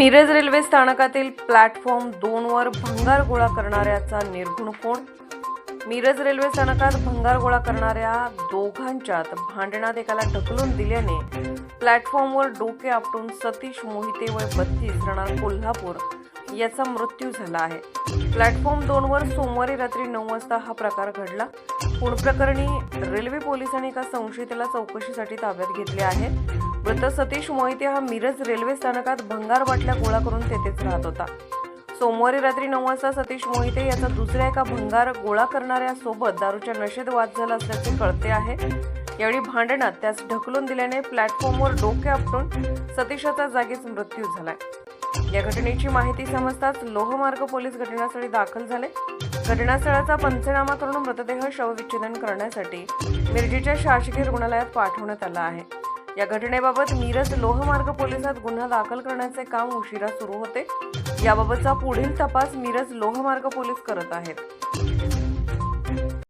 Miraj railway स्थानकातील platform दोनवर भंगार गोळा करणाऱ्याचा निर्गुण कोण मिरज रेल्वे स्थानकात भंगार गोळा करणाऱ्या दोघांच्यात भांडणात एकाला ढकलून दिल्याने प्लॅटफॉर्मवर डोके आपटून सतीश मोहिते वय बत्तीस राहणार कोल्हापूर याचा मृत्यू झाला आहे. प्लॅटफॉर्म दोनवर सोमवारी रात्री नऊ वाजता हा प्रकार घडला. खून प्रकरणी रेल्वे पोलिसांनी एका संशयिताला चौकशीसाठी ताब्यात घेतले आहे. मृत सतीश मोहिते हा मिरज रेल्वे स्थानकात भंगार बाटल्या गोळा करून तेथेच राहत होता. सोमवारी रात्री नऊ वाजता सतीश मोहिते याचा दुसऱ्या एका भंगार गोळा करणाऱ्या सोबत दारूच्या नशेत वाद झाला असल्याचे कळते आहे. यावेळी भांडणात त्यास ढकलून दिल्याने प्लॅटफॉर्मवर डोके आपटून सतीशाचा जागीच मृत्यू झालाय. या घटनेची माहिती समजताच लोहमार्ग पोलीस घटनास्थळी दाखल झाले. घटनास्थळाचा पंचनामा करून मृतदेह शवविच्छेदन करण्यासाठी मिरजीच्या शासकीय रुग्णालयात पाठवण्यात आला आहे. या घटनेबाबत मिरज लोहमार्ग पोलिसात गुन्हा दाखल करण्याचे काम उशिरा सुरू होते. याबाबतचा पुढील तपास मिरज लोहमार्ग पोलीस करत आहेत.